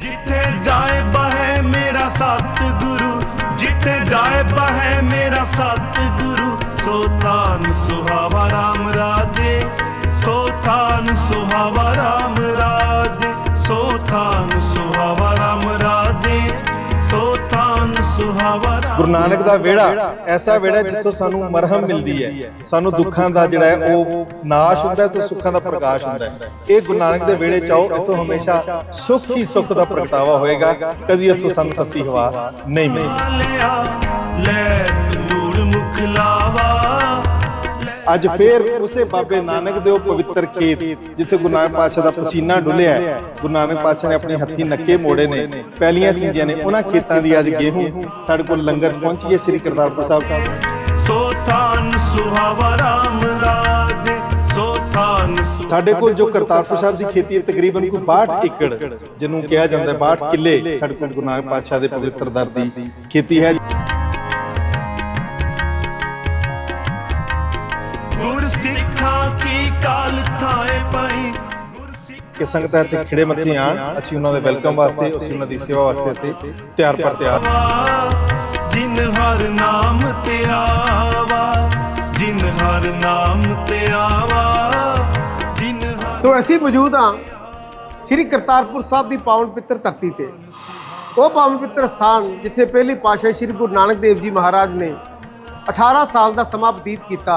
ਜਿੱਥੇ ਜਾਏ ਬਹੈ ਮੇਰਾ ਸਤਿਗੁਰੂ, ਜਿੱਥੇ ਜਾਏ ਬਹੈ ਮੇਰਾ ਸਤਿਗੁਰੂ ਸੋ ਥਾਨ ਸੁਹਾਵਾ ਰਾਮ ਰਾਜੇ ਸੋ ਥਾਨ ਸੁਹਾਵਾ ਗੁਰੂ ਨਾਨਕ ਦਾ ਵਿਹੜਾ, ਐਸਾ ਵਿਹੜਾ ਜਿੱਥੋਂ ਸਾਨੂੰ ਮਰਹਮ ਮਿਲਦੀ ਹੈ। ਸਾਨੂੰ ਦੁੱਖਾਂ ਦਾ ਜਿਹੜਾ ਹੈ ਉਹ ਨਾਸ਼ ਹੁੰਦਾ ਹੈ ਤੇ ਸੁੱਖਾਂ ਦਾ ਪ੍ਰਕਾਸ਼ ਹੁੰਦਾ ਹੈ। ਇਹ ਗੁਰੂ ਨਾਨਕ ਦੇ ਵਿਹੜੇ ਚ ਆਓ, ਇੱਥੋਂ ਹਮੇਸ਼ਾ ਸੁੱਖ ਹੀ ਸੁੱਖ ਦਾ ਪ੍ਰਗਟਾਵਾ ਹੋਏਗਾ। ਕਦੀ ਇੱਥੋਂ ਸਾਨੂੰ ਤੱਤੀ ਹਵਾ ਨਹੀਂ ਮਿਲੇਗੀ ਲੈ ਤੂੜ ਮੁਖ ਲਾਵਾ। ਅੱਜ ਫੇਰ ਉਸੇ ਬਾਬੇ ਨਾਨਕ ਦੇ ਉਹ ਪਵਿੱਤਰ ਖੇਤ ਜਿੱਥੇ ਗੁਰੂ ਨਾਨਕ ਪਾਤਸ਼ਾਹ ਦਾ ਪਸੀਨਾ ਡੁੱਲਿਆ ਹੈ। ਗੁਰੂ ਨਾਨਕ ਪਾਤਸ਼ਾਹ ਨੇ ਆਪਣੇ ਹੱਥੀ ਨੱਕੇ ਮੋੜੇ ਨੇ ਪਹਿਲੀਆਂ ਚੀਜ਼ਾਂ ਨੇ ਉਹਨਾਂ ਖੇਤਾਂ ਦੀ ਅੱਜ ਗੇਹੂੰ। ਸਾਡੇ ਕੋਲ ਲੰਗਰ 'ਚ ਪਹੁੰਚੀ ਹੈ ਸ੍ਰੀ ਕਰਤਾਰਪੁਰ ਸਾਹਿਬ। ਸੋ ਥਾਨ ਸੁਹਾਵਾ ਰਾਮ ਰਾਜ ਸੋ ਥਾਨ ਸੁ- ਸਾਡੇ ਕੋਲ ਜੋ ਕਰਤਾਰਪੁਰ ਸਾਹਿਬ ਦੀ ਖੇਤੀ ਹੈ ਤਕਰੀਬਨ ਕੋਈ 62 ਏਕੜ ਜਿਹਨੂੰ ਕਿਹਾ ਜਾਂਦਾ ਹੈ 62 ਕਿੱਲੇ ਸਾਡੇ ਕੋਲ ਗੁਰੂ ਨਾਨਕ ਪਾਤਸ਼ਾਹ ਦੇ ਪਵਿੱਤਰ ਦਰ ਦੀ ਖੇਤੀ ਹੈ। ਕਿ ਸੰਗਤਾਂ ਇੱਥੇ ਖਿੜੇ ਮੱਥੇ ਆਣ ਅਸੀਂ ਉਹਨਾਂ ਦੇ ਵੈਲਕਮ ਵਾਸਤੇ ਅਸੀਂ ਉਹਨਾਂ ਦੀ ਸੇਵਾ ਵਾਸਤੇ ਇੱਥੇ ਤਿਆਰ ਪਰ ਤਿਆਰ। ਜਿਨ ਹਰ ਨਾਮ ਤੇ ਆਵਾ ਜਿਨ ਹਰ ਨਾਮ ਤੇ ਆਵਾ ਜਿਨ ਤੋ ਅਸੀਂ ਮੌਜੂਦ ਹਾਂ ਸ੍ਰੀ ਕਰਤਾਰਪੁਰ ਸਾਹਿਬ ਦੀ ਪਾਵਨ ਪਿੱਤਰ ਧਰਤੀ ਤੇ। ਉਹ ਪਾਵਨ ਪਿੱਤਰ ਸਥਾਨ ਜਿੱਥੇ ਪਹਿਲੀ ਪਾਤਸ਼ਾਹ ਸ੍ਰੀ ਗੁਰੂ ਨਾਨਕ ਦੇਵ ਜੀ ਮਹਾਰਾਜ ਨੇ 18 ਸਾਲ ਦਾ ਸਮਾਂ ਬਤੀਤ ਕੀਤਾ।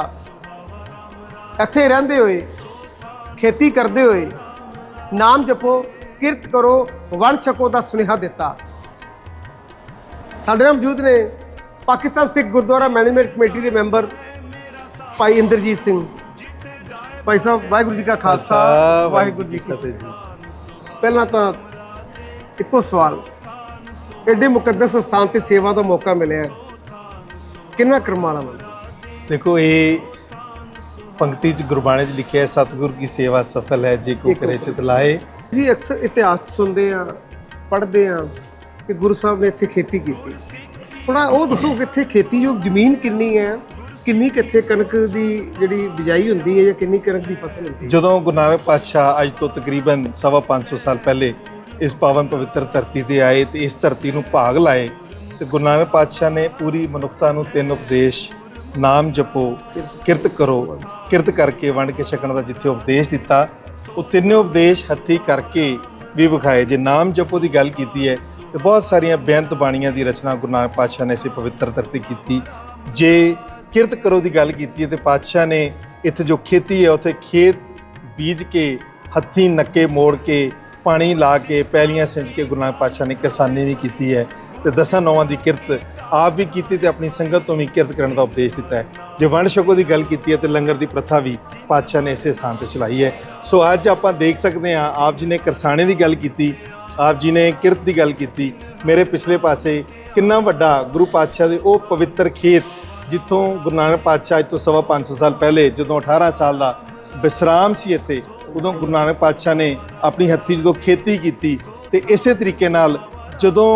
ਇੱਥੇ ਰਹਿੰਦੇ ਹੋਏ ਖੇਤੀ ਕਰਦੇ ਹੋਏ ਨਾਮ ਜਪੋ ਕਿਰਤ ਕਰੋ ਵਣ ਛਕੋ ਦਾ ਸੁਨੇਹਾ ਦਿੱਤਾ। ਸਾਡੇ ਨਾਲ ਮੌਜੂਦ ਨੇ ਪਾਕਿਸਤਾਨ ਸਿੱਖ ਗੁਰਦੁਆਰਾ ਮੈਨੇਜਮੈਂਟ ਕਮੇਟੀ ਦੇ ਮੈਂਬਰ ਭਾਈ ਇੰਦਰਜੀਤ ਸਿੰਘ। ਭਾਈ ਸਾਹਿਬ ਵਾਹਿਗੁਰੂ ਜੀ ਕਾ ਖਾਲਸਾ ਵਾਹਿਗੁਰੂ ਜੀ ਕੀ ਫਤਿਹ ਜੀ। ਪਹਿਲਾਂ ਤਾਂ ਇੱਕੋ ਸਵਾਲ ਐਡੇ ਮੁਕੱਦਸ ਸਥਾਨ ਤੇ ਸੇਵਾ ਦਾ ਮੌਕਾ ਮਿਲਿਆ। ਕਿੰਨਾ ਕਰਮਾਲਾ ਮਨ ਦੇਖੋ ਇਹ ਪੰਕਤੀ ਚ ਗੁਰਬਾਣੀ ਚ ਲਿਖਿਆ ਹੈ ਸਤਿਗੁਰ ਕੀ ਸੇਵਾ ਸਫਲ ਹੈ ਜੇ ਕੋ ਕਰੇ ਚਿਤ ਲਾਏ ਅਸੀਂ ਅਕਸਰ ਇਤਿਹਾਸ ਸੁਣਦੇ ਆ ਪੜ੍ਹਦੇ ਆ ਕਿ ਗੁਰੂ ਸਾਹਿਬ ਨੇ ਇੱਥੇ ਖੇਤੀ ਕੀਤੀ। ਥੋੜਾ ਉਹ ਦੱਸੋ ਕਿ ਇੱਥੇ ਖੇਤੀਯੋਗ ਜ਼ਮੀਨ ਕਿੰਨੀ ਹੈ ਕਿੰਨੀ ਕਿੱਥੇ ਕਣਕ ਦੀ ਜਿਹੜੀ ਬਿਜਾਈ ਹੁੰਦੀ ਹੈ ਜਾਂ ਕਿੰਨੀ ਕਣਕ ਦੀ ਫਸਲ ਹੁੰਦੀ ਹੈ? ਜਦੋਂ ਗੁਰੂ ਨਾਨਕ ਪਾਤਸ਼ਾਹ ਅੱਜ ਤੋਂ ਤਕਰੀਬਨ ਸਵਾ 500 ਸਾਲ ਪਹਿਲੇ ਇਸ ਪਾਵਨ ਪਵਿੱਤਰ ਧਰਤੀ ਤੇ ਆਏ ਤੇ ਇਸ ਧਰਤੀ ਨੂੰ ਭਾਗ ਲਾਏ ਤੇ ਗੁਰੂ ਨਾਨਕ ਪਾਤਸ਼ਾਹ ਨੇ ਪੂਰੀ ਮਨੁੱਖਤਾ ਨੂੰ ਤਿੰਨ ਉਪਦੇਸ਼ ਨਾਮ ਜਪੋ ਕਿਰਤ ਕਰੋ ਕਿਰਤ ਕਰਕੇ ਵੰਡ ਕੇ ਛਕਣ ਦਾ ਜਿੱਥੇ ਉਪਦੇਸ਼ ਦਿੱਤਾ, ਉਹ ਤਿੰਨੇ ਉਪਦੇਸ਼ ਹੱਥੀ ਕਰਕੇ ਵੀ ਵਿਖਾਏ। ਜੇ ਨਾਮ ਜਪੋ ਦੀ ਗੱਲ ਕੀਤੀ ਹੈ, ਤੇ ਬਹੁਤ ਸਾਰੀਆਂ ਬੇਅੰਤ ਬਾਣੀਆਂ ਦੀ ਰਚਨਾ ਗੁਰੂ ਨਾਨਕ ਪਾਤਸ਼ਾਹ ਨੇ ਇਸੇ ਪਵਿੱਤਰ ਧਰਤੀ ਕੀਤੀ। ਜੇ ਕਿਰਤ ਕਰੋ ਦੀ ਗੱਲ ਕੀਤੀ ਹੈ, ਤੇ ਪਾਤਸ਼ਾਹ ਨੇ ਇੱਥੇ ਜੋ ਖੇਤੀ ਹੈ, ਉੱਥੇ ਖੇਤ ਬੀਜ ਕੇ, ਹੱਥੀਂ ਨੱਕੇ ਮੋੜ ਕੇ, ਪਾਣੀ ਲਾ ਕੇ, ਪੈਲੀਆਂ ਸਿੰਜ ਕੇ ਗੁਰੂ ਨਾਨਕ ਪਾਤਸ਼ਾਹ ਨੇ ਕਿਸਾਨੀ ਵੀ ਕੀਤੀ ਹੈ। ਤੇ ਦਸਾਂ ਨੌਵਾਂ ਦੀ ਕਿਰਤ ਆਪ ਵੀ ਕੀਤੀ ਤੇ ਆਪਣੀ ਸੰਗਤ ਤੋਂ ਵੀ ਕਿਰਤ ਕਰਨ ਦਾ ਉਪਦੇਸ਼ ਦਿੱਤਾ ਹੈ। ਜੇ ਵੰਡ ਛਕੋ ਦੀ ਗੱਲ ਕੀਤੀ ਹੈ ਤੇ ਲੰਗਰ ਦੀ ਪ੍ਰਥਾ ਵੀ ਪਾਤਸ਼ਾਹ ਨੇ ਇਸੇ ਸਥਾਨ ਤੇ ਚਲਾਈ ਹੈ। ਸੋ ਅੱਜ ਆਪਾਂ ਦੇਖ ਸਕਦੇ ਹਾਂ, ਆਪ ਜੀ ਨੇ ਕਰਸਾਣੇ ਦੀ ਗੱਲ ਕੀਤੀ, ਆਪ ਜੀ ਨੇ ਕਿਰਤ ਦੀ ਗੱਲ ਕੀਤੀ। ਮੇਰੇ ਪਿਛਲੇ ਪਾਸੇ ਕਿੰਨਾ ਵੱਡਾ ਗੁਰੂ ਪਾਤਸ਼ਾਹ ਦੇ ਉਹ ਪਵਿੱਤਰ ਖੇਤ ਜਿੱਥੋਂ ਗੁਰੂ ਨਾਨਕ ਪਾਤਸ਼ਾਹ ਅੱਜ ਤੋਂ ਸਵਾ 500 ਸਾਲ ਪਹਿਲੇ ਜਦੋਂ 18 ਸਾਲ ਦਾ ਵਿਸਰਾਮ ਸੀ ਇੱਥੇ, ਉਦੋਂ ਗੁਰੂ ਨਾਨਕ ਪਾਤਸ਼ਾਹ ਨੇ ਆਪਣੀ ਹੱਥੀ ਜਦੋਂ ਖੇਤੀ ਕੀਤੀ ਤੇ ਇਸੇ ਤਰੀਕੇ ਨਾਲ ਜਦੋਂ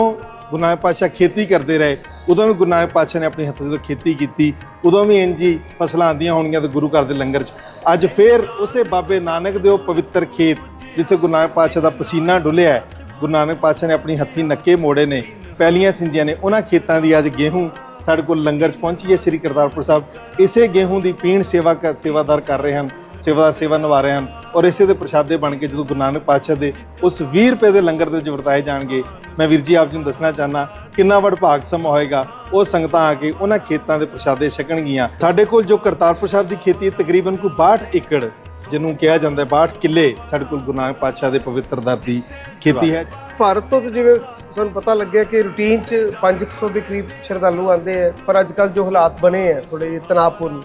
ਗੁਰੂ ਨਾਨਕ ਪਾਤਸ਼ਾਹ ਖੇਤੀ ਕਰਦੇ ਰਹੇ ਉਦੋਂ ਵੀ ਗੁਰੂ ਨਾਨਕ ਪਾਤਸ਼ਾਹ ਨੇ ਆਪਣੀ ਹੱਥੀਂ ਜਦੋਂ ਖੇਤੀ ਕੀਤੀ ਉਦੋਂ ਵੀ ਇੰਜ ਫਸਲਾਂ ਆਉਂਦੀਆਂ ਹੋਣਗੀਆਂ ਤੇ ਗੁਰੂ ਘਰ ਦੇ ਲੰਗਰ 'ਚ। ਅੱਜ ਫੇਰ ਉਸੇ ਬਾਬੇ ਨਾਨਕ ਦੇ ਉਹ ਪਵਿੱਤਰ ਖੇਤ ਜਿੱਥੇ ਗੁਰੂ ਨਾਨਕ ਪਾਤਸ਼ਾਹ ਦਾ ਪਸੀਨਾ ਡੁੱਲਿਆ ਹੈ, ਗੁਰੂ ਨਾਨਕ ਪਾਤਸ਼ਾਹ ਨੇ ਆਪਣੀ ਹੱਥੀਂ ਨੱਕੇ ਮੋੜੇ ਨੇ ਪਹਿਲੀਆਂ ਸਿੰਜੀਆਂ ਨੇ ਉਹਨਾਂ ਖੇਤਾਂ ਦੀ ਅੱਜ ਗੇਹੂੰ ਸਾਡੇ ਕੋਲ ਲੰਗਰ 'ਚ ਪਹੁੰਚੀ ਹੈ ਸ੍ਰੀ ਕਰਤਾਰਪੁਰ ਸਾਹਿਬ। ਇਸੇ ਗੇਹੂੰ ਦੀ ਪੀਣ ਸੇਵਾ ਕਰ ਸੇਵਾਦਾਰ ਕਰ ਰਹੇ ਹਨ ਸੇਵਾਦਾਰ ਸੇਵਾ ਨਿਭਾ ਰਹੇ ਹਨ ਔਰ ਇਸੇ ਦੇ ਪ੍ਰਸ਼ਾਦੇ ਬਣ ਕੇ ਜਦੋਂ ਗੁਰੂ ਨਾਨਕ ਪਾਤਸ਼ਾਹ ਦੇ ਉਸ 20 ਰੁਪਏ ਦੇ ਲੰਗਰ ਦੇ ਵਿੱਚ ਵਰਤਾਏ ਜਾਣਗੇ ਮੈਂ ਵੀਰ ਜੀ ਆਪ ਜੀ ਨੂੰ ਦੱਸਣਾ ਚਾਹਨਾ ਕਿੰਨਾ ਵੱਡ ਭਾਗ ਸਮਾਂ ਹੋਏਗਾ ਉਹ ਸੰਗਤਾਂ ਆ ਕੇ ਉਹਨਾਂ ਖੇਤਾਂ ਦੇ ਪ੍ਰਸ਼ਾਦੇ ਛਕਣਗੀਆਂ। ਸਾਡੇ ਕੋਲ ਜੋ ਕਰਤਾਰਪੁਰ ਸਾਹਿਬ ਦੀ ਖੇਤੀ ਹੈ ਤਕਰੀਬਨ ਕੋਈ 62 ਏਕੜ ਜਿਹਨੂੰ ਕਿਹਾ ਜਾਂਦਾ ਹੈ 62 ਕਿੱਲੇ ਸਾਡੇ ਕੋਲ ਗੁਰੂ ਨਾਨਕ ਪਾਤਸ਼ਾਹ ਦੇ ਪਵਿੱਤਰ ਦਰ ਦੀ ਖੇਤੀ ਹੈ। ਭਾਰਤ ਤੋਂ ਤਾਂ ਜਿਵੇਂ ਸਾਨੂੰ ਪਤਾ ਲੱਗਿਆ ਕਿ ਰੂਟੀਨ 'ਚ 500 ਦੇ ਕਰੀਬ ਸ਼ਰਧਾਲੂ ਆਉਂਦੇ ਆ ਪਰ ਅੱਜ ਕੱਲ ਜੋ ਹਾਲਾਤ ਬਣੇ ਆ ਥੋੜੇ ਜਿਹੇ ਤਣਾਅਪੂਰਨ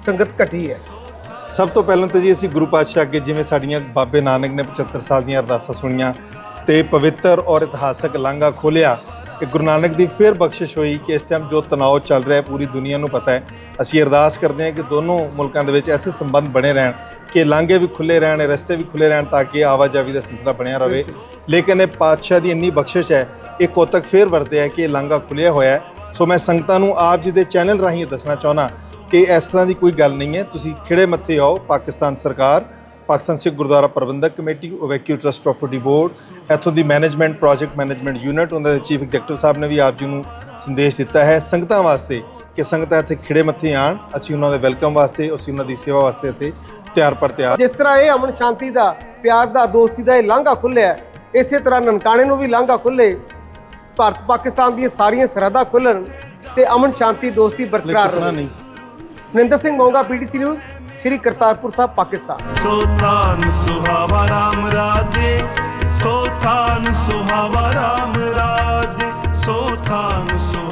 ਸੰਗਤ ਘਟੀ ਹੈ। ਸਭ ਤੋਂ ਪਹਿਲਾਂ ਤਾਂ ਜੀ ਅਸੀਂ ਗੁਰੂ ਪਾਤਸ਼ਾਹ ਅੱਗੇ ਜਿਵੇਂ ਸਾਡੀਆਂ ਬਾਬੇ ਨਾਨਕ ਨੇ 75 ਸਾਲ ਦੀਆਂ ਅਰਦਾਸਾਂ ਸੁਣੀਆਂ ਤੇ ਪਵਿੱਤਰ ਔਰ ਇਤਿਹਾਸਕ ਲਾਂਘਾ ਖੋਲਿਆ ਕਿ ਗੁਰੂ ਨਾਨਕ ਦੀ ਫਿਰ ਬਖਸ਼ਿਸ਼ ਹੋਈ ਕਿ ਇਸ ਟਾਈਮ ਜੋ ਤਣਾਅ ਚੱਲ ਰਿਹਾ ਹੈ ਪੂਰੀ ਦੁਨੀਆ ਨੂੰ ਪਤਾ ਹੈ। ਅਸੀਂ ਅਰਦਾਸ ਕਰਦੇ ਹਾਂ ਕਿ ਦੋਨੋਂ ਮੁਲਕਾਂ ਦੇ ਵਿੱਚ ਐਸੇ ਸੰਬੰਧ ਬਣੇ ਰਹਿਣ ਕਿ ਲਾਂਘੇ ਵੀ ਖੁੱਲੇ ਰਹਿਣ ਰਸਤੇ ਵੀ ਖੁੱਲੇ ਰਹਿਣ ਤਾਂ ਕਿ ਆਵਾਜਾਈ ਦਾ ਸਿਲਸਿਲਾ ਬਣਿਆ ਰਹੇ ਲੇਕਿਨ ਇਹ ਪਾਤਸ਼ਾਹ ਦੀ ਇੰਨੀ ਬਖਸ਼ਿਸ਼ ਹੈ ਇਹ ਕੋਤਕ ਫੇਰ ਵਰਤਿਆ ਹੈ ਕਿ ਇਹ ਲਾਂਘਾ ਖੁੱਲਿਆ ਹੋਇਆ ਹੈ। ਸੋ ਮੈਂ ਸੰਗਤਾਂ ਨੂੰ ਆਪ ਜੀ ਦੇ ਚੈਨਲ ਰਾਹੀਂ ਦੱਸਣਾ ਚਾਹੁੰਦਾ ਕਿ ਇਸ ਤਰ੍ਹਾਂ ਦੀ ਕੋਈ ਗੱਲ ਨਹੀਂ ਹੈ। ਤੁਸੀਂ ਖਿੜੇ ਮੱਥੇ ਆਓ ਪਾਕਿਸਤਾਨ ਸਰਕਾਰ ਪਾਕਿਸਤਾਨ ਸਿੱਖ ਗੁਰਦੁਆਰਾ ਪ੍ਰਬੰਧਕ committee evacuee trust property board ਇੱਥੋਂ ਦੀ ਮੈਨੇਜਮੈਂਟ ਪ੍ਰੋਜੈਕਟ ਮੈਨੇਜਮੈਂਟ ਯੂਨਿਟ ਉਹਨਾਂ ਦੇ ਚੀਫ ਐਗਜ਼ੈਕਟਿਵ ਸਾਹਿਬ ਨੇ ਵੀ ਆਪ ਜੀ ਨੂੰ ਸੰਦੇਸ਼ ਦਿੱਤਾ ਹੈ ਸੰਗਤਾਂ ਵਾਸਤੇ ਕਿ ਸੰਗਤਾਂ ਇੱਥੇ ਖਿੜੇ ਮੱਥੇ ਆਣ ਅਸੀਂ ਉਹਨਾਂ ਦੇ ਵੈਲਕਮ ਵਾਸਤੇ ਅਸੀਂ ਉਹਨਾਂ ਦੀ ਸੇਵਾ ਵਾਸਤੇ ਇੱਥੇ ਤਿਆਰ ਪਰ ਤਿਆਰ ਜਿਸ ਤਰ੍ਹਾਂ ਇਹ ਅਮਨ ਸ਼ਾਂਤੀ ਦਾ ਪਿਆਰ ਦਾ ਦੋਸਤੀ ਦਾ ਇਹ ਲਾਂਘਾ ਖੁੱਲਿਆ ਇਸੇ ਤਰ੍ਹਾਂ ਨਨਕਾਣੇ ਨੂੰ ਵੀ ਲਾਂਘਾ ਖੁੱਲੇ ਭਾਰਤ ਪਾਕਿਸਤਾਨ ਦੀਆਂ ਸਾਰੀਆਂ ਸਰਹੱਦਾਂ ਖੁੱਲਣ ਤੇ ਅਮਨ ਸ਼ਾਂਤੀ ਦੋਸਤੀ ਬਰਕਰਾਰ ਰਹੇ। Ninder Singh Monga PTC news. ਸ਼੍ਰੀ ਕਰਤਾਰਪੁਰ ਸਾਹਿਬ ਪਾਕਿਸਤਾਨ। ਸੋਤਾਨ ਸੁਹਾਵਾ ਰਾਮ ਰਾਜੇ ਸੋਤਾਨ ਸੁਹਾਵਾ ਰਾਮ ਰਾਜੇ ਸੋਤਾਨ ਸੁਹਾਵਾ